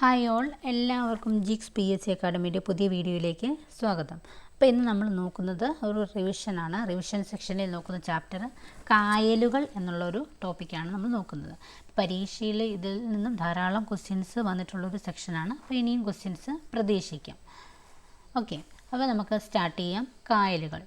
Hi all എല്ലാവർക്കും ജിക്സ് P S C അക്കാഡമിയുടെ പുതിയ വീഡിയോയിലേക്ക് സ്വാഗതം. അപ്പോൾ ഇന്ന് നമ്മൾ നോക്കുന്നത് ഒരു റിവിഷനാണ് റിവിഷൻ സെക്ഷനിൽ നോക്കുന്ന ചാപ്റ്റർ കായലുകൾ എന്നുള്ളൊരു ടോപ്പിക്കാണ് നമ്മൾ നോക്കുന്നത്. പരീക്ഷയിൽ ഇതിൽ നിന്നും ധാരാളം ക്വസ്റ്റ്യൻസ് വന്നിട്ടുള്ളൊരു സെക്ഷനാണ് അപ്പോൾ ഇനിയും ക്വസ്റ്റ്യൻസ് പ്രതീക്ഷിക്കാം. ഓക്കെ അപ്പോൾ നമുക്ക് സ്റ്റാർട്ട് ചെയ്യാം. കായലുകൾ.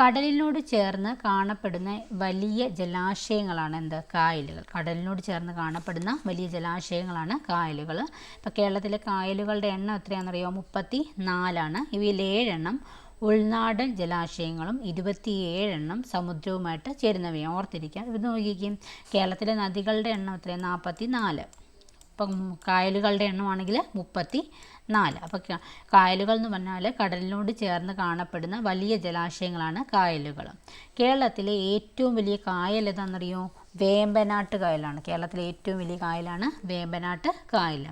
കടലിനോട് ചേർന്ന് കാണപ്പെടുന്ന വലിയ ജലാശയങ്ങളാണ് എന്ത്? കായലുകൾ. കടലിനോട് ചേർന്ന് കാണപ്പെടുന്ന വലിയ ജലാശയങ്ങളാണ് കായലുകൾ. ഇപ്പോൾ കേരളത്തിലെ കായലുകളുടെ എണ്ണം എത്രയാണെന്നറിയോ? മുപ്പത്തി നാലാണ് ഇവയിൽ ഏഴെണ്ണം ഉൾനാടൻ ജലാശയങ്ങളും ഇരുപത്തിയേഴെണ്ണം സമുദ്രവുമായിട്ട് ചേരുന്നവയാണ്. ഓർത്തിരിക്കാം ഇത് നോക്കിക്കും. കേരളത്തിലെ നദികളുടെ എണ്ണം എത്രയാണ്? നാൽപ്പത്തി നാല് ഇപ്പം കായലുകളുടെ എണ്ണമാണെങ്കിൽ മുപ്പത്തി നാല് അപ്പോൾ കായലുകൾ എന്ന് പറഞ്ഞാൽ കടലിനോട് ചേർന്ന് കാണപ്പെടുന്ന വലിയ ജലാശയങ്ങളാണ് കായലുകൾ. കേരളത്തിലെ ഏറ്റവും വലിയ കായൽ ഏതാണെന്നറിയോ? വേമ്പനാട്ട് കായലാണ്. കേരളത്തിലെ ഏറ്റവും വലിയ കായലാണ് വേമ്പനാട്ട് കായൽ.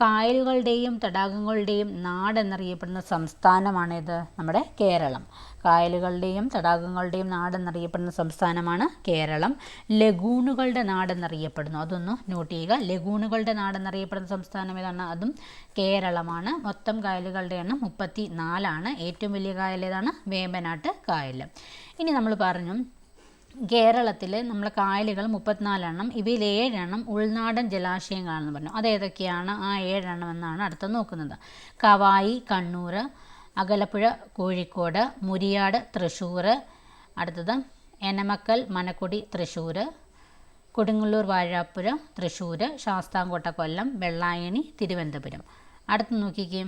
കായലുകളുടെയും തടാകങ്ങളുടെയും നാടെന്നറിയപ്പെടുന്ന സംസ്ഥാനമാണേത് നമ്മുടെ കേരളം. കായലുകളുടെയും തടാകങ്ങളുടെയും നാടെന്നറിയപ്പെടുന്ന സംസ്ഥാനമാണ് കേരളം. ലഗൂണുകളുടെ നാടെന്നറിയപ്പെടുന്നു. അതൊന്ന് നോട്ട് ചെയ്യുക. ലഗൂണുകളുടെ നാടെന്നറിയപ്പെടുന്ന സംസ്ഥാനം ഏതാണ്? അതും കേരളമാണ്. മൊത്തം കായലുകളുടെ എണ്ണം മുപ്പത്തി നാലാണ് ഏറ്റവും വലിയ കായൽ ഏതാണ്? വേമ്പനാട്ട് കായൽ. ഇനി നമ്മൾ പറഞ്ഞു കേരളത്തിൽ നമ്മൾ കായലുകൾ മുപ്പത്തിനാലെണ്ണം ഇവയിൽ ഏഴെണ്ണം ഉൾനാടൻ ജലാശയങ്ങളാണെന്ന് പറഞ്ഞു. അതേതൊക്കെയാണ് ആ ഏഴെണ്ണം എന്നാണ് അടുത്ത് നോക്കുന്നത്. കവായി കണ്ണൂർ അകലപ്പുഴ കോഴിക്കോട് മുരിയാട് തൃശ്ശൂർ അടുത്തത് എനമക്കൽ മനക്കുടി തൃശ്ശൂർ കൊടുങ്ങല്ലൂർ വാഴാപ്പുഴ തൃശ്ശൂർ ശാസ്താംകോട്ട കൊല്ലം വെള്ളായണി തിരുവനന്തപുരം. അടുത്ത് നോക്കിക്കേ.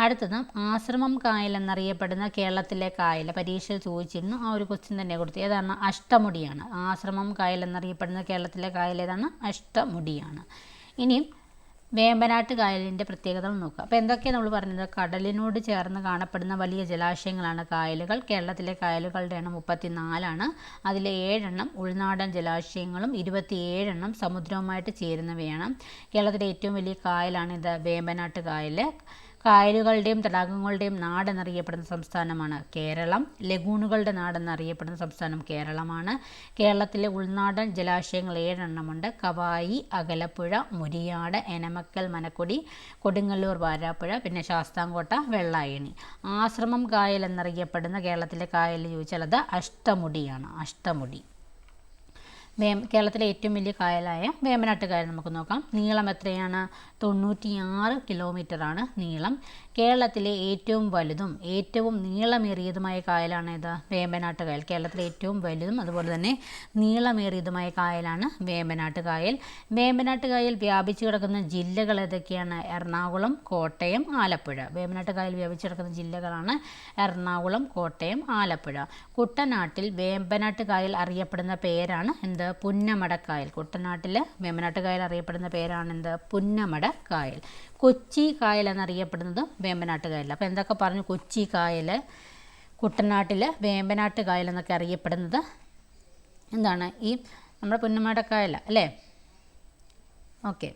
അടുത്തത് ആശ്രമം കായൽ എന്നറിയപ്പെടുന്ന കേരളത്തിലെ കായൽ. പരീക്ഷയിൽ ചോദിച്ചിരുന്നു. ആ ഒരു ക്വസ്റ്റ്യൻ തന്നെ കൊടുത്തു. ഏതാണ്? അഷ്ടമുടിയാണ്. ആശ്രമം കായൽ എന്നറിയപ്പെടുന്ന കേരളത്തിലെ കായൽ ഏതാണ്? അഷ്ടമുടിയാണ്. ഇനിയും വേമ്പനാട്ട് കായലിന്റെ പ്രത്യേകതകൾ നോക്കുക. അപ്പോൾ എന്തൊക്കെയാണ് നമ്മൾ പറഞ്ഞത്? കടലിനോട് ചേർന്ന് കാണപ്പെടുന്ന വലിയ ജലാശയങ്ങളാണ് കായലുകൾ. കേരളത്തിലെ കായലുകളുടെ എണ്ണം മുപ്പത്തി നാലാണ് അതിലെ ഏഴെണ്ണം ഉൾനാടൻ ജലാശയങ്ങളും ഇരുപത്തിയേഴെണ്ണം സമുദ്രവുമായിട്ട് ചേരുന്നവയാണ്. കേരളത്തിലെ ഏറ്റവും വലിയ കായലാണ് ഇത് വേമ്പനാട്ട് കായൽ കായലുകളുടെയും തടാകങ്ങളുടെയും നാടെന്നറിയപ്പെടുന്ന സംസ്ഥാനമാണ് കേരളം. ലഗൂണുകളുടെ നാടെന്നറിയപ്പെടുന്ന സംസ്ഥാനം കേരളമാണ്. കേരളത്തിലെ ഉൾനാടൻ ജലാശയങ്ങൾ ഏഴെണ്ണമുണ്ട്. കവായി അകലപ്പുഴ മുരിയാട് എനമക്കൽ മനക്കൊടി കൊടുങ്ങല്ലൂർ വാരാപ്പുഴ പിന്നെ ശാസ്താംകോട്ട വെള്ളായണി. ആശ്രമം കായൽ എന്നറിയപ്പെടുന്ന കേരളത്തിലെ കായൽ ചോദിച്ചാൽ അത് അഷ്ടമുടിയാണ്. അഷ്ടമുടി. വേം കേരളത്തിലെ ഏറ്റവും വലിയ കായലായ വേമ്പനാട്ട് കായൽ നമുക്ക് നോക്കാം. നീളം എത്രയാണ്? തൊണ്ണൂറ്റിയാറ് കിലോമീറ്ററാണ് നീളം. കേരളത്തിലെ ഏറ്റവും വലുതും ഏറ്റവും നീളമേറിയതുമായ കായലാണ് ഏത്? വേമ്പനാട്ട് കായൽ കേരളത്തിലെ ഏറ്റവും വലുതും അതുപോലെ തന്നെ നീളമേറിയതുമായ കായലാണ് വേമ്പനാട്ട് കായൽ വേമ്പനാട്ട് കായൽ വ്യാപിച്ചു കിടക്കുന്ന ജില്ലകൾ ഏതൊക്കെയാണ്? എറണാകുളം കോട്ടയം ആലപ്പുഴ. വേമ്പനാട്ട് കായൽ വ്യാപിച്ചു കിടക്കുന്ന ജില്ലകളാണ് എറണാകുളം കോട്ടയം ആലപ്പുഴ. കുട്ടനാട്ടിൽ വേമ്പനാട്ട് കായൽ അറിയപ്പെടുന്ന പേരാണ് എന്ത്? പുന്നമടക്കായൽ. കുട്ടനാട്ടിൽ വേമ്പനാട്ട് കായൽ അറിയപ്പെടുന്ന പേരാണ് എന്ത്? പുന്നമടക്കായൽ. കൊച്ചി കായൽ എന്നറിയപ്പെടുന്നത് വേമ്പനാട്ട് കായൽ അപ്പോൾ എന്തൊക്കെ പറഞ്ഞു കൊച്ചി കായൽ കുട്ടനാട്ടിൽ വേമ്പനാട്ട് കായൽ എന്നൊക്കെ അറിയപ്പെടുന്നത് എന്താണ്? ഈ നമ്മുടെ പുന്നമടക്കായൽ അല്ലേ? ഓക്കെ.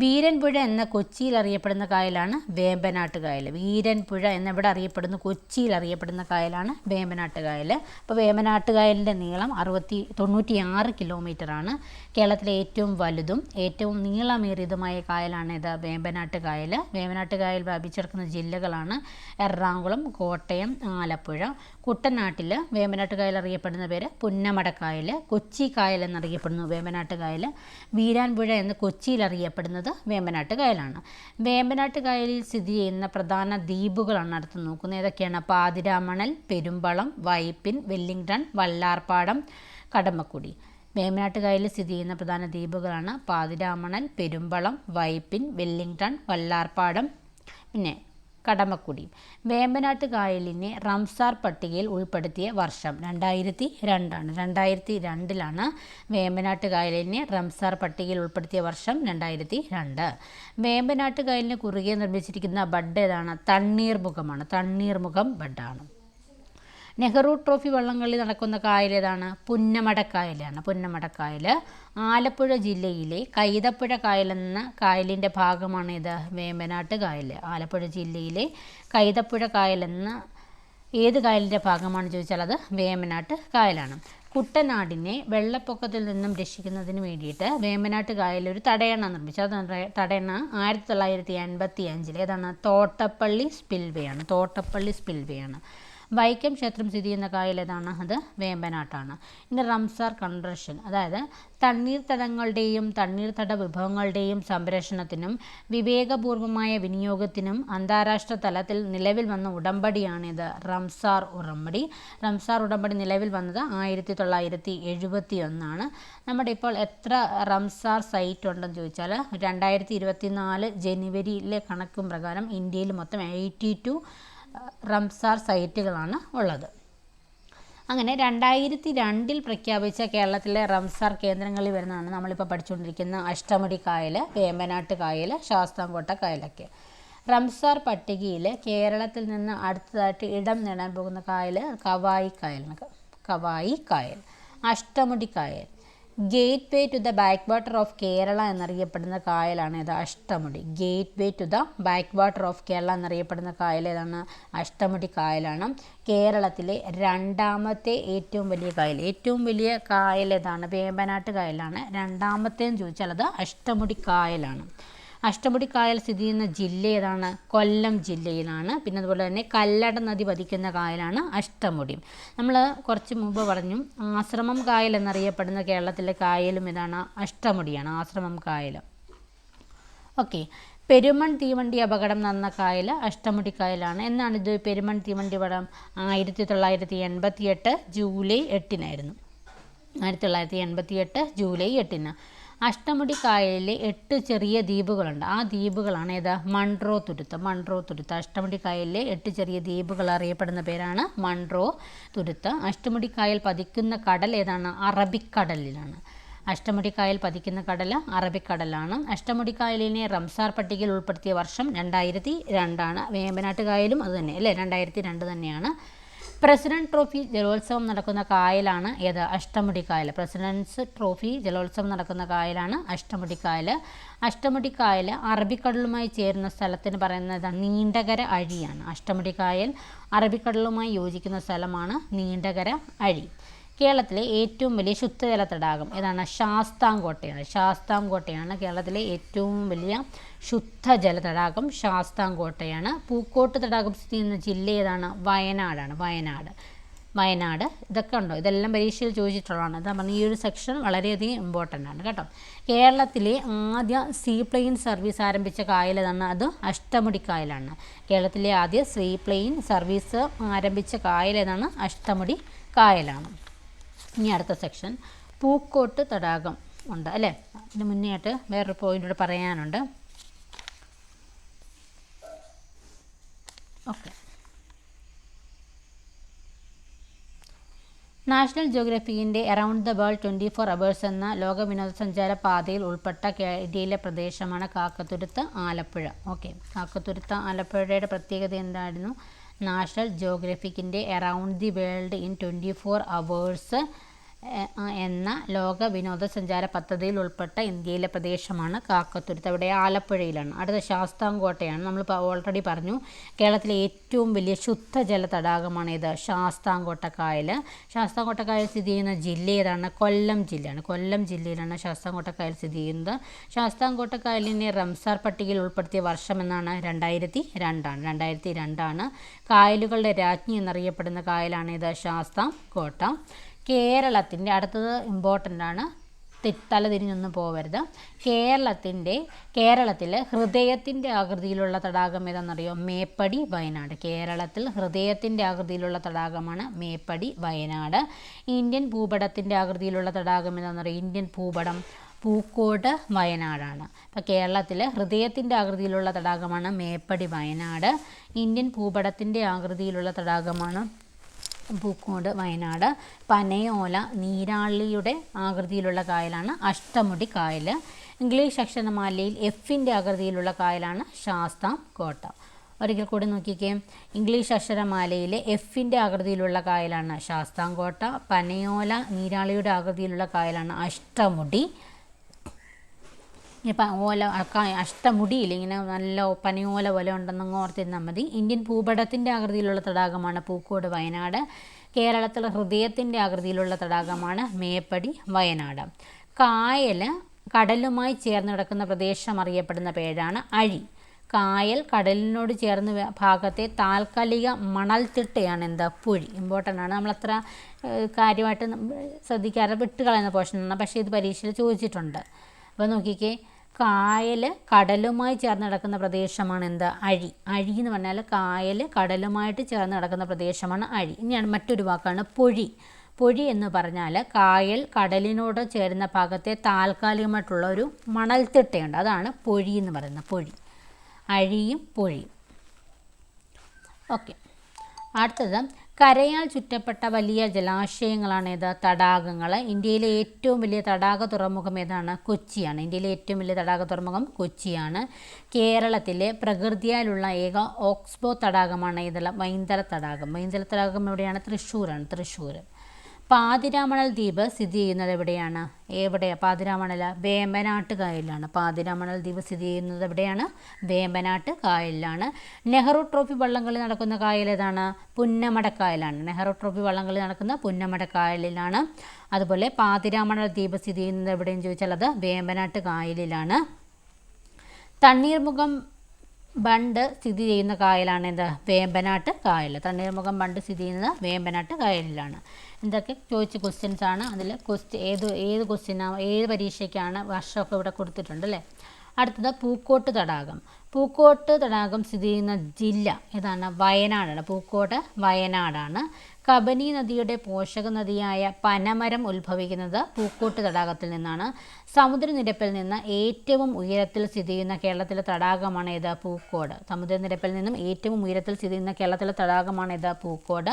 വീരൻപുഴ എന്ന കൊച്ചിയിൽ അറിയപ്പെടുന്ന കായലാണ് വേമ്പനാട്ട് കായൽ വീരൻപുഴ എന്നിവിടെ അറിയപ്പെടുന്ന? കൊച്ചിയിൽ അറിയപ്പെടുന്ന കായലാണ് വേമ്പനാട്ട് കായൽ അപ്പോൾ വേമ്പനാട്ട് കായലിന്റെ നീളം അറുപത്തി തൊണ്ണൂറ്റി ആറ് കിലോമീറ്ററാണ്. കേരളത്തിലെ ഏറ്റവും വലുതും ഏറ്റവും നീളമേറിയതുമായ കായലാണ് ഇത് വേമ്പനാട്ട് കായൽ വേമ്പനാട്ട് കായൽ വ്യാപിച്ചിടക്കുന്ന ജില്ലകളാണ് എറണാകുളം കോട്ടയം ആലപ്പുഴ. കുട്ടനാട്ടിൽ വേമ്പനാട്ട് കായൽ അറിയപ്പെടുന്ന പേര് പുന്നമടക്കായൽ. കൊച്ചി കായൽ എന്നറിയപ്പെടുന്നു വേമ്പനാട്ട് കായൽ വീരാൻപുഴ എന്ന് കൊച്ചിയിൽ അറിയപ്പെടുന്നത് വേമ്പനാട്ട് കായലാണ് വേമ്പനാട്ട് കായലിൽ സ്ഥിതി ചെയ്യുന്ന പ്രധാന ദ്വീപുകളാണ് അടുത്ത് നോക്കുന്നത്. ഏതൊക്കെയാണ്? പാതിരാമണൽ പെരുമ്പളം വൈപ്പിൻ വെല്ലിംഗ്ടൺ വല്ലാർപ്പാടം കടമക്കുടി വേമ്പനാട്ട് കായലിൽ സ്ഥിതി ചെയ്യുന്ന പ്രധാന ദ്വീപുകളാണ് പാതിരാമണൽ പെരുമ്പളം വൈപ്പിൻ വെല്ലിംഗ്ടൺ വല്ലാർപ്പാടം പിന്നെ കടമക്കുടി. വേമ്പനാട്ട് കായലിനെ റംസാർ പട്ടികയിൽ ഉൾപ്പെടുത്തിയ വർഷം രണ്ടായിരത്തി രണ്ടാണ് രണ്ടായിരത്തി രണ്ടിലാണ് വേമ്പനാട്ട് കായലിനെ റംസാർ പട്ടികയിൽ ഉൾപ്പെടുത്തിയ വർഷം രണ്ടായിരത്തി രണ്ട് വേമ്പനാട്ട് കായലിന് കുറുകെ നിർമ്മിച്ചിരിക്കുന്ന ബഡ് ഏതാണ്? തണ്ണീർമുഖമാണ്. തണ്ണീർമുഖം ബഡാണ്. നെഹ്റു ട്രോഫി വള്ളംകളി നടക്കുന്ന കായൽ ഏതാണ്? പുന്നമടക്കായലാണ്. പുന്നമടക്കായൽ. ആലപ്പുഴ ജില്ലയിലെ കൈതപ്പുഴ കായൽ എന്ന കായലിന്റെ ഭാഗമാണ് ഇത്. വേമ്പനാട്ട് കായൽ. ആലപ്പുഴ ജില്ലയിലെ കൈതപ്പുഴ കായൽ എന്ന ഏത് കായലിന്റെ ഭാഗമാണ് ചോദിച്ചാൽ അത് വേമ്പനാട്ട് കായലാണ്. കുട്ടനാടിനെ വെള്ളപ്പൊക്കത്തിൽ നിന്നും രക്ഷിക്കുന്നതിന് വേണ്ടിയിട്ട് വേമ്പനാട്ട് കായലിൽ ഒരു തടയണ നിർമ്മിച്ചു. അത് തടയണ ആയിരത്തി തൊള്ളായിരത്തി എൺപത്തി അഞ്ചിൽ ഏതാണ്? തോട്ടപ്പള്ളി സ്പിൽവേ ആണ് തോട്ടപ്പള്ളി സ്പിൽവേ ആണ് വൈക്കം ക്ഷേത്രം സ്ഥിതി ചെയ്യുന്ന കായൽ ഏതാണ്? അത് വേമ്പനാട്ടാണ്. ഇനി റംസാർ കൺട്രഷൻ അതായത് തണ്ണീർത്തടങ്ങളുടെയും തണ്ണീർത്തട വിഭവങ്ങളുടെയും സംരക്ഷണത്തിനും വിവേകപൂർവമായ വിനിയോഗത്തിനും അന്താരാഷ്ട്ര തലത്തിൽ നിലവിൽ വന്ന ഉടമ്പടിയാണിത്. റംസാർ ഉടമ്പടി. റംസാർ ഉടമ്പടി നിലവിൽ വന്നത് ആയിരത്തി തൊള്ളായിരത്തി എഴുപത്തി ഒന്നാണ് നമ്മുടെ ഇപ്പോൾ എത്ര റംസാർ സൈറ്റ് ഉണ്ടെന്ന് ചോദിച്ചാൽ രണ്ടായിരത്തി ഇരുപത്തി നാല് ജനുവരിയിലെ കണക്കും പ്രകാരം ഇന്ത്യയിൽ മൊത്തം എയ്റ്റി ടു റംസാർ സൈറ്റുകളാണ് ഉള്ളത്. അങ്ങനെ രണ്ടായിരത്തി രണ്ടിൽ പ്രഖ്യാപിച്ച കേരളത്തിലെ റംസാർ കേന്ദ്രങ്ങളിൽ വരുന്നതാണ് നമ്മളിപ്പോൾ പഠിച്ചുകൊണ്ടിരിക്കുന്ന അഷ്ടമുടി കായൽ വേമ്പനാട്ട് കായൽ ശാസ്താംകോട്ട കായലൊക്കെ. റംസാർ പട്ടികയിൽ കേരളത്തിൽ നിന്ന് അടുത്തതായിട്ട് ഇടം നേടാൻ പോകുന്ന കായൽ കവായി കായലാണ് കവായി കായൽ. അഷ്ടമുടി കായൽ. Gateway to the backwater of Kerala എന്നറിയപ്പെടുന്ന കായലാണ്. ഏത്? Ashtamudi. Gateway to the backwater of Kerala എന്നറിയപ്പെടുന്ന കായൽ ഏതാണ്? അഷ്ടമുടി കായലാണ്. കേരളത്തിലെ രണ്ടാമത്തെ ഏറ്റവും വലിയ കായൽ. ഏറ്റവും വലിയ കായൽ ഏതാണ്? വേമ്പനാട്ട് കായലാണ്. രണ്ടാമത്തേന്ന് ചോദിച്ചാൽ അത് അഷ്ടമുടി കായലാണ്. അഷ്ടമുടി കായൽ സ്ഥിതി ചെയ്യുന്ന ജില്ല ഏതാണ്? കൊല്ലം ജില്ലയിലാണ്. പിന്നെ അതുപോലെ തന്നെ കല്ലട നദി പതിക്കുന്ന കായലാണ് അഷ്ടമുടി. നമ്മൾ കുറച്ച് മുമ്പ് പറഞ്ഞു ആശ്രമം കായൽ എന്നറിയപ്പെടുന്ന കേരളത്തിലെ കായലും ഇതാണ് അഷ്ടമുടിയാണ് ആശ്രമം കായൽ. ഓക്കെ. പെരുമൺ തീവണ്ടി അപകടം നടന്ന കായൽ അഷ്ടമുടി കായലാണ് എന്നാണ് ഇത് പെരുമൺ തീവണ്ടി അപകടം ആയിരത്തി തൊള്ളായിരത്തി എൺപത്തി എട്ട് ജൂലൈ എട്ടിനായിരുന്നു. ആയിരത്തി തൊള്ളായിരത്തി എൺപത്തി എട്ട് ജൂലൈ എട്ടിന്. അഷ്ടമുടി കായലിലെ എട്ട് ചെറിയ ദ്വീപുകളുണ്ട്. ആ ദ്വീപുകളാണ് ഏതാ? മൺട്രോ തുരുത്ത്. മൺട്രോ തുരുത്ത്. അഷ്ടമുടി കായലിലെ എട്ട് ചെറിയ ദ്വീപുകൾ അറിയപ്പെടുന്ന പേരാണ് മൺട്രോ തുരുത്ത്. അഷ്ടമുടി കായൽ പതിക്കുന്ന കടൽ ഏതാണ്? അറബിക്കടലിലാണ്. അഷ്ടമുടിക്കായൽ പതിക്കുന്ന കടൽ അറബിക്കടലാണ്. അഷ്ടമുടിക്കായലിനെ റംസാർ പട്ടികയിൽ ഉൾപ്പെടുത്തിയ വർഷം രണ്ടായിരത്തി രണ്ടാണ്. വേമ്പനാട്ട് കായലും അതുതന്നെ അല്ലേ? രണ്ടായിരത്തി രണ്ട് തന്നെയാണ്. പ്രസിഡന്റ് ട്രോഫി ജലോത്സവം നടക്കുന്ന കായലാണ് ഏത് അഷ്ടമുടി കായൽ പ്രസിഡൻസ് ട്രോഫി ജലോത്സവം നടക്കുന്ന കായലാണ് അഷ്ടമുടി കായൽ അഷ്ടമുടി കായൽ അറബിക്കടലുമായി ചേരുന്ന സ്ഥലത്തിന് പറയുന്നത് നീണ്ടകര അഴിയാണ്. അഷ്ടമുടി കായൽ അറബിക്കടലുമായി യോജിക്കുന്ന സ്ഥലമാണ് നീണ്ടകര അഴി. കേരളത്തിലെ ഏറ്റവും വലിയ ശുദ്ധജല തടാകം ഏതാണ്? ശാസ്താംകോട്ടയാണ്. ശാസ്താംകോട്ടയാണ് കേരളത്തിലെ ഏറ്റവും വലിയ ശുദ്ധജല തടാകം ശാസ്താംകോട്ടയാണ്. പൂക്കോട്ട് തടാകം സ്ഥിതി ചെയ്യുന്ന ജില്ല ഏതാണ്? വയനാടാണ്. വയനാട്. വയനാട്. ഇതൊക്കെ ഉണ്ടോ? ഇതെല്ലാം പരീക്ഷയിൽ ചോദിച്ചിട്ടുള്ളതാണ്. അതാ പറഞ്ഞ ഈ ഒരു സെക്ഷൻ വളരെയധികം ഇമ്പോർട്ടന്റ് ആണ് കേട്ടോ. കേരളത്തിലെ ആദ്യ സീ പ്ലെയിൻ സർവീസ് ആരംഭിച്ച കായൽ ഏതാണ്? അത് അഷ്ടമുടി കായലാണ് കേരളത്തിലെ ആദ്യ സീ പ്ലെയിൻ സർവീസ് ആരംഭിച്ച കായൽ ഏതാണ്? അഷ്ടമുടി കായലാണ് ഇനി അടുത്ത സെക്ഷൻ പൂക്കോട്ട് തടാകം ഉണ്ട് അല്ലേ? അതിന് മുന്നേ ആയിട്ട് വേറൊരു പോയിന്റ് കൂടെ പറയാനുണ്ട്. Okay national ജോഗ്രഫിക്കിന്റെ around the world twenty four hours എന്ന ലോക വിനോദസഞ്ചാര പാതയിൽ ഉൾപ്പെട്ട ഇന്ത്യയിലെ പ്രദേശമാണ് കാക്കത്തുരുത്ത് ആലപ്പുഴ. ഓക്കെ കാക്കത്തുരുത്ത് ആലപ്പുഴയുടെ പ്രത്യേകത എന്തായിരുന്നു? National ജോഗ്രഫിക്കിന്റെ around the world in twenty four hours എന്ന ലോക വിനോദസഞ്ചാര പദ്ധതിയിൽ ഉൾപ്പെട്ട ഇന്ത്യയിലെ പ്രദേശമാണ് കാക്കത്തുരുത്ത് അവിടെ ആലപ്പുഴയിലാണ്. അടുത്ത ശാസ്താംകോട്ടയാണ്. നമ്മൾ ഓൾറെഡി പറഞ്ഞു. കേരളത്തിലെ ഏറ്റവും വലിയ ശുദ്ധജല തടാകമാണ് ഇത് ശാസ്താംകോട്ട കായൽ. ശാസ്താംകോട്ട കായൽ സ്ഥിതി ചെയ്യുന്ന ജില്ല ഏതാണ്? കൊല്ലം ജില്ലയാണ്. കൊല്ലം ജില്ലയിലാണ് ശാസ്താംകോട്ട കായൽ സ്ഥിതി ചെയ്യുന്നത്. ശാസ്താംകോട്ട കായലിനെ റംസാർ പട്ടികയിൽ ഉൾപ്പെടുത്തിയ വർഷം എന്നാണ്? രണ്ടായിരത്തി രണ്ടാണ് രണ്ടായിരത്തി രണ്ടാണ് കായലുകളുടെ രാജ്ഞി എന്നറിയപ്പെടുന്ന കായലാണ് ഇത്. ശാസ്താംകോട്ട. കേരളത്തിന്റെ അടുത്തത് ഇമ്പോർട്ടന്റ് ആണ് തലതിരിഞ്ഞൊന്നും പോകരുത് കേരളത്തിന്റെ കേരളത്തിൽ ഹൃദയത്തിന്റെ ആകൃതിയിലുള്ള തടാകം ഏതാണെന്നറിയോ? മേപ്പടി വയനാട്. കേരളത്തിൽ ഹൃദയത്തിന്റെ ആകൃതിയിലുള്ള തടാകമാണ് മേപ്പടി വയനാട്. ഇന്ത്യൻ ഭൂപടത്തിന്റെ ആകൃതിയിലുള്ള തടാകം ഏതാണെന്നറിയോ? ഇന്ത്യൻ ഭൂപടം പൂക്കോട് വയനാടാണ്. അപ്പോൾ കേരളത്തിൽ ഹൃദയത്തിന്റെ ആകൃതിയിലുള്ള തടാകമാണ് മേപ്പടി വയനാട്. ഇന്ത്യൻ ഭൂപടത്തിന്റെ ആകൃതിയിലുള്ള തടാകമാണ് പൂക്കോട് വയനാട് പനയോല നീരാളിയുടെ ആകൃതിയിലുള്ള കായലാണ് അഷ്ടമുടി കായൽ ഇംഗ്ലീഷ് അക്ഷരമാലയിൽ എഫിന്റെ ആകൃതിയിലുള്ള കായലാണ് ശാസ്താം കോട്ട. ഒരിക്കൽ കൂടി നോക്കിക്കേ. ഇംഗ്ലീഷ് അക്ഷരമാലയിലെ എഫിന്റെ ആകൃതിയിലുള്ള കായലാണ് ശാസ്താംകോട്ട പനയോല നീരാളിയുടെ ആകൃതിയിലുള്ള കായലാണ് അഷ്ടമുടി. ഇപ്പം ഓല അഷ്ടമുടിയിൽ ഇങ്ങനെ നല്ല പനിയോല പോലെ ഉണ്ടെന്നങ്ങ് ഓർത്തിരുന്നാൽ മതി. ഇന്ത്യൻ ഭൂപടത്തിന്റെ ആകൃതിയിലുള്ള തടാകമാണ് പൂക്കോട് വയനാട്. കേരളത്തിലെ ഹൃദയത്തിന്റെ ആകൃതിയിലുള്ള തടാകമാണ് മേപ്പടി വയനാട്. കായൽ കടലുമായി ചേർന്ന് കിടക്കുന്ന പ്രദേശം അറിയപ്പെടുന്ന പേരാണ് അഴി. കായൽ കടലിനോട് ചേർന്ന് ഭാഗത്തെ താൽക്കാലിക മണൽത്തിട്ടയാണ് എന്താ? പുഴി. ഇമ്പോർട്ടന്റ് ആണ്. നമ്മളത്ര കാര്യമായിട്ട് ശ്രദ്ധിക്കാറ് വിട്ടുകളയുന്ന പോർഷനാണ് പക്ഷേ ഇത് പരീക്ഷയിൽ ചോദിച്ചിട്ടുണ്ട്. അപ്പോൾ നോക്കിക്കേ കായൽ കടലുമായി ചേർന്ന് കിടക്കുന്ന പ്രദേശമാണ് എന്താ? അഴി. അഴി എന്ന് പറഞ്ഞാൽ കായൽ കടലുമായിട്ട് ചേർന്ന് കിടക്കുന്ന പ്രദേശമാണ് അഴി. ഇനിയാണ് മറ്റൊരു വാക്കാണ് പൊഴി. പൊഴി എന്ന് പറഞ്ഞാൽ കായൽ കടലിനോട് ചേരുന്ന ഭാഗത്തെ താൽക്കാലികമായിട്ടുള്ള ഒരു മണൽത്തിട്ടയുണ്ട്. അതാണ് പൊഴി എന്ന് പറയുന്നത്. പൊഴി. അഴിയും പൊഴിയും. ഓക്കെ. അടുത്തത് കരയാൽ ചുറ്റപ്പെട്ട വലിയ ജലാശയങ്ങളാണ് ഏത് തടാകങ്ങൾ ഇന്ത്യയിലെ ഏറ്റവും വലിയ തടാക തുറമുഖം ഏതാണ്? കൊച്ചിയാണ്. ഇന്ത്യയിലെ ഏറ്റവും വലിയ തടാക തുറമുഖം കൊച്ചിയാണ്. കേരളത്തിലെ പ്രകൃതിയാലുള്ള ഏക ഓക്സ്ബോ തടാകമാണ് ഇതെല്ലാം. മൈന്തല തടാകം. മൈന്തല തടാകം എവിടെയാണ്? തൃശ്ശൂരാണ്. തൃശ്ശൂർ പാതിരാമണൽ ദ്വീപ് സ്ഥിതി ചെയ്യുന്നത് എവിടെയാണ്? എവിടെയാണ് പാതിരാമണൽ വേമ്പനാട്ട് കായലിലാണ് പാതിരാമണൽ ദ്വീപ് സ്ഥിതി ചെയ്യുന്നത് എവിടെയാണ്? വേമ്പനാട്ട് കായലിലാണ് നെഹ്റു ട്രോഫി വള്ളംകളി നടക്കുന്ന കായൽ ഏതാണ്? പുന്നമടക്കായലാണ്. നെഹ്റു ട്രോഫി വള്ളംകളി നടക്കുന്ന പുന്നമടക്കായലിലാണ്. അതുപോലെ പാതിരാമണൽ ദ്വീപ് സ്ഥിതി ചെയ്യുന്നത് എവിടെയെന്ന് ചോദിച്ചാൽ അത് വേമ്പനാട്ട് കായലിലാണ് തണ്ണീർമുഖം ബണ്ട് സ്ഥിതി ചെയ്യുന്ന കായലാണ് എന്താ? വേമ്പനാട്ട് കായൽ തണ്ണീർമുഖം ബണ്ട് സ്ഥിതി ചെയ്യുന്നത് വേമ്പനാട്ട് കായലിലാണ്. എന്തൊക്കെ? ചോദിച്ച ക്വസ്റ്റ്യൻസ് ആണ്. അതിൽ ക്വസ്റ്റ്യൻ ഏത് ഏത് ക്വസ്റ്റ്യനാണ് ഏത് പരീക്ഷയ്ക്കാണ് വർഷമൊക്കെ ഇവിടെ കൊടുത്തിട്ടുണ്ട് അല്ലേ? അടുത്തത് പൂക്കോട്ട് തടാകം. പൂക്കോട്ട് തടാകം സ്ഥിതി ചെയ്യുന്ന ജില്ല ഏതാണ്? വയനാടാണ്. പൂക്കോട്ട് വയനാടാണ്. കബനി നദിയുടെ പോഷക നദിയായ പനമരം ഉത്ഭവിക്കുന്നത് പൂക്കോട്ട് തടാകത്തിൽ നിന്നാണ്. സമുദ്രനിരപ്പിൽ നിന്ന് ഏറ്റവും ഉയരത്തിൽ സ്ഥിതി ചെയ്യുന്ന കേരളത്തിലെ തടാകമാണ് ഇത് പൂക്കോട്. സമുദ്രനിരപ്പിൽ നിന്നും ഏറ്റവും ഉയരത്തിൽ സ്ഥിതി ചെയ്യുന്ന കേരളത്തിലെ തടാകമാണ് ഇത് പൂക്കോട്.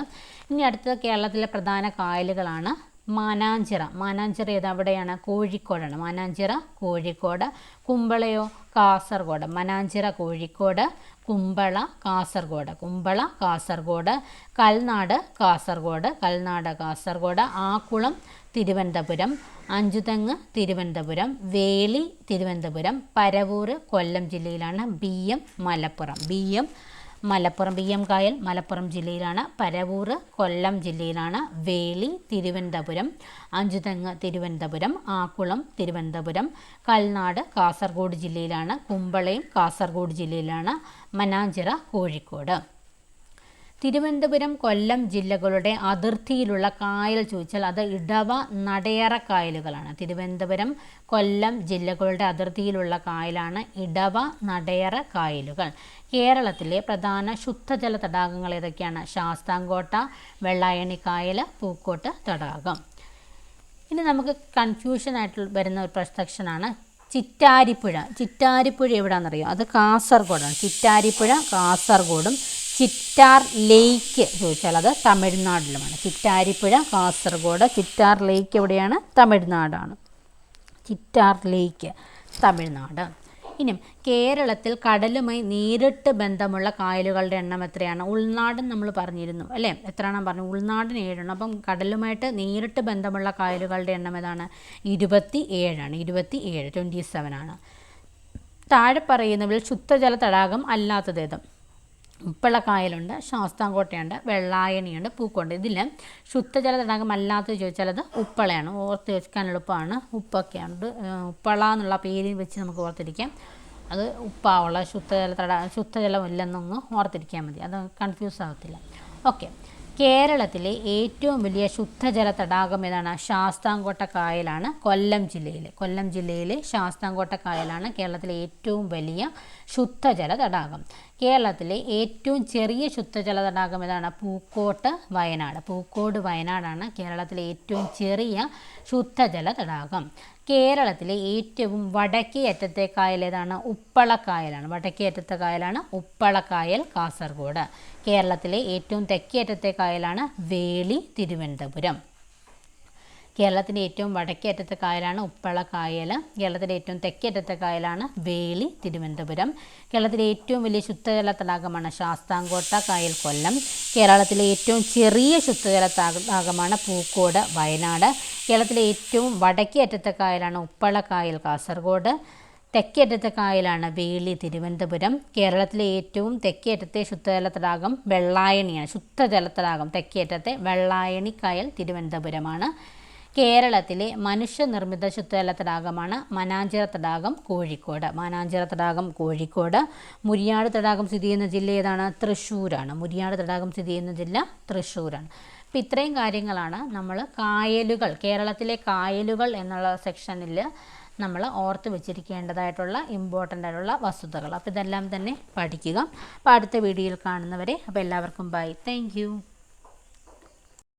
ഇനി അടുത്തത് കേരളത്തിലെ പ്രധാന കായലുകളാണ് മാനാഞ്ചിറ. മാനാഞ്ചിറ ഏത്? അവിടെയാണ് കോഴിക്കോടാണ് മാനാഞ്ചിറ കോഴിക്കോട് കുമ്പളയോ കാസർഗോഡ്. മനാഞ്ചിറ കോഴിക്കോട് കുമ്പള കാസർഗോഡ്. കുമ്പള കാസർഗോഡ്. കൽനാട് കാസർഗോഡ്. കൽനാട് കാസർഗോഡ്. ആക്കുളം തിരുവനന്തപുരം. അഞ്ചുതെങ്ങ് തിരുവനന്തപുരം. വേലി തിരുവനന്തപുരം. പരവൂർ കൊല്ലം ജില്ലയിലാണ് B M Malappuram. B M Malappuram B M കായൽ മലപ്പുറം ജില്ലയിലാണ് പരവൂർ കൊല്ലം ജില്ലയിലാണ് വേളി തിരുവനന്തപുരം അഞ്ചുതെങ്ങ് തിരുവനന്തപുരം ആക്കുളം തിരുവനന്തപുരം കൽനാട് കാസർഗോഡ് ജില്ലയിലാണ് കുമ്പളയും കാസർഗോഡ് ജില്ലയിലാണ് മനാഞ്ചിറ കോഴിക്കോട്. തിരുവനന്തപുരം കൊല്ലം ജില്ലകളുടെ അതിർത്തിയിലുള്ള കായൽ ചോദിച്ചാൽ അത് ഇടവ നടയറ കായലുകളാണ്. തിരുവനന്തപുരം കൊല്ലം ജില്ലകളുടെ അതിർത്തിയിലുള്ള കായലാണ് ഇടവ നടയറ കായലുകൾ. കേരളത്തിലെ പ്രധാന ശുദ്ധജല തടാകങ്ങൾ ഏതൊക്കെയാണ്? ശാസ്താംകോട്ട വെള്ളായണി കായൽ പൂക്കോട്ട് തടാകം. ഇനി നമുക്ക് കൺഫ്യൂഷൻ ആയിട്ട് വരുന്ന ഒരു പ്രസക്ഷനാണ് ചിറ്റാരിപ്പുഴ. ചിറ്റാരിപ്പുഴ എവിടെയാണെന്നറിയോ അത് കാസർഗോഡാണ്. ചിറ്റാരിപ്പുഴ കാസർഗോഡും ചിറ്റാർ ലേക്ക് ചോദിച്ചാൽ അത് തമിഴ്നാട്ടിലുമാണ്. ചിറ്റാരിപ്പുഴ കാസർഗോഡ്. ചിറ്റാർ ലേക്ക് എവിടെയാണ്? തമിഴ്നാടാണ്. ചിറ്റാർ ലേക്ക് തമിഴ്നാട്. ഇനി കേരളത്തിൽ കടലുമായി നേരിട്ട് ബന്ധമുള്ള കായലുകളുടെ എണ്ണം എത്രയാണ്? ഉൾനാടൻ നമ്മൾ പറഞ്ഞിരുന്നു അല്ലേ? എത്രയാണെന്ന് പറഞ്ഞു? ഉൾനാടൻ ഏഴെണ്ണം അപ്പം കടലുമായിട്ട് നേരിട്ട് ബന്ധമുള്ള കായലുകളുടെ എണ്ണം ഏതാണ്? ഇരുപത്തി ഏഴാണ് ഇരുപത്തി ഏഴ് ട്വന്റി സെവൻ ആണ്. താഴെ പറയുന്നവരിൽ ശുദ്ധജല തടാകം അല്ലാത്തത് ഏത്? ഉപ്പളക്കായലുണ്ട് ശാസ്താംകോട്ടയുണ്ട് വെള്ളായണിയുണ്ട് പൂക്കോണ്ട്. ഇതിൽ ശുദ്ധജല തടാകം അല്ലാത്തത് ചോദിച്ചാൽ അത് ഉപ്പളയാണ്. ഓർത്ത് വെക്കാൻ എളുപ്പമാണ്. ഉപ്പൊക്കെയുണ്ട്. ഉപ്പള എന്നുള്ള പേര് വെച്ച് നമുക്ക് ഓർത്തിരിക്കാം. അത് ഉപ്പാവുള്ള ശുദ്ധജല തടാ ശുദ്ധജലം ഇല്ലെന്നൊന്ന് ഓർത്തിരിക്കാൻ മതി. അത് കൺഫ്യൂസ് ആകത്തില്ല ഓക്കെ കേരളത്തിലെ ഏറ്റവും വലിയ ശുദ്ധജല തടാകം ഏതാണ്? ശാസ്താംകോട്ട കായലാണ് കൊല്ലം ജില്ലയിൽ കൊല്ലം ജില്ലയിലെ ശാസ്താംകോട്ട കായലാണ് കേരളത്തിലെ ഏറ്റവും വലിയ ശുദ്ധജല തടാകം കേരളത്തിലെ ഏറ്റവും ചെറിയ ശുദ്ധജല തടാകം ഏതാണ് പൂക്കോട്ട് വയനാട്. പൂക്കോട് വയനാടാണ് കേരളത്തിലെ ഏറ്റവും ചെറിയ ശുദ്ധജല തടാകം കേരളത്തിലെ ഏറ്റവും വടക്കേ അറ്റത്തെ കായൽ ഏതാണ്? ഉപ്പളക്കായലാണ് വടക്കേ അറ്റത്തെ കായലാണ് ഉപ്പളക്കായൽ കാസർഗോഡ്. കേരളത്തിലെ ഏറ്റവും തെക്കേ അറ്റത്തെ കായലാണ് വേളി തിരുവനന്തപുരം. കേരളത്തിന്റെ ഏറ്റവും വടക്കേ അറ്റത്തെ കായലാണ് ഉപ്പള കായൽ. കേരളത്തിന്റെ ഏറ്റവും തെക്കേ അറ്റത്തെ കായലാണ് വേളി തിരുവനന്തപുരം. കേരളത്തിലെ ഏറ്റവും വലിയ ശുദ്ധജല തടാകമാണ് ശാസ്താംകോട്ട കായൽ കൊല്ലം. കേരളത്തിലെ ഏറ്റവും ചെറിയ ശുദ്ധജല തടാകമാണ് പൂക്കോട് വയനാട്. കേരളത്തിലെ ഏറ്റവും വടക്കേ അറ്റത്തെ കായലാണ് ഉപ്പള കായൽ കാസർഗോഡ്. തെക്കേറ്റത്തെ കായലാണ് വേളി തിരുവനന്തപുരം. കേരളത്തിലെ ഏറ്റവും തെക്കേറ്റത്തെ ശുദ്ധജല തടാകം വെള്ളായണിയാണ്. ശുദ്ധജല തടാകം തെക്കേറ്റത്തെ വെള്ളായണി കായൽ തിരുവനന്തപുരമാണ്. കേരളത്തിലെ മനുഷ്യനിർമ്മിത ശുദ്ധജല തടാകമാണ് മനാഞ്ചിറ തടാകം കോഴിക്കോട്. മനാഞ്ചിറ തടാകം കോഴിക്കോട്. മുരിയാട് തടാകം സ്ഥിതി ചെയ്യുന്ന ജില്ല ഏതാണ്? തൃശ്ശൂരാണ്. മുരിയാട് തടാകം സ്ഥിതി ചെയ്യുന്ന ജില്ല തൃശ്ശൂരാണ്. അപ്പോൾ ഇത്രയും കാര്യങ്ങളാണ് നമ്മൾ കായലുകൾ കേരളത്തിലെ കായലുകൾ എന്നുള്ള സെക്ഷനിൽ നമ്മൾ ഓർത്ത് വെച്ചിരിക്കേണ്ടതായിട്ടുള്ള ഇമ്പോർട്ടന്റ് ആയിട്ടുള്ള വസ്തുതകൾ. അപ്പോൾ ഇതെല്ലാം തന്നെ പഠിക്കുക. അപ്പോൾ അടുത്ത വീഡിയോയിൽ കാണുന്നവരെ അപ്പോൾ എല്ലാവർക്കും ബൈ താങ്ക്